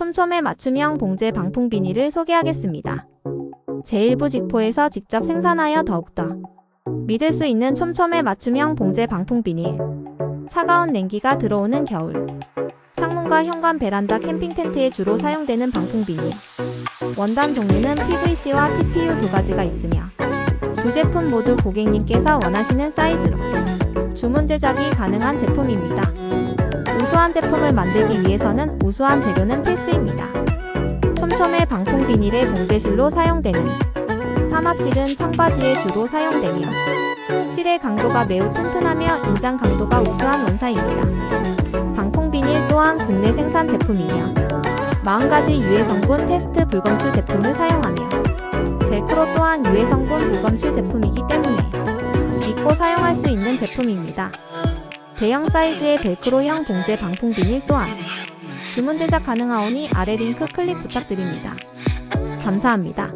촘촘해 맞춤형 봉제 방풍 비닐을 소개하겠습니다. 제1부 직포에서 직접 생산하여 더욱더 믿을 수 있는 촘촘해 맞춤형 봉제 방풍 비닐. 차가운 냉기가 들어오는 겨울. 창문과 현관 베란다 캠핑 텐트에 주로 사용되는 방풍 비닐. 원단 종류는 PVC와 TPU 두 가지가 있으며 두 제품 모두 고객님께서 원하시는 사이즈로 주문 제작이 가능한 제품입니다. 우수한 제품을 만들기 위해서는 우수한 재료는 필수입니다. 촘촘해 방풍 비닐의 봉제실로 사용되는 삼합실은 청바지에 주로 사용되며 실의 강도가 매우 튼튼하며 인장 강도가 우수한 원사입니다. 방풍 비닐 또한 국내 생산 제품이며 40가지 유해 성분 테스트 불검출 제품을 사용하며 벨크로 또한 유해 성분 불검출 제품이기 때문에 믿고 사용할 수 있는 제품입니다. 대형 사이즈의 벨크로형 봉제 방풍 비닐 또한 주문 제작 가능하오니 아래 링크 클릭 부탁드립니다. 감사합니다.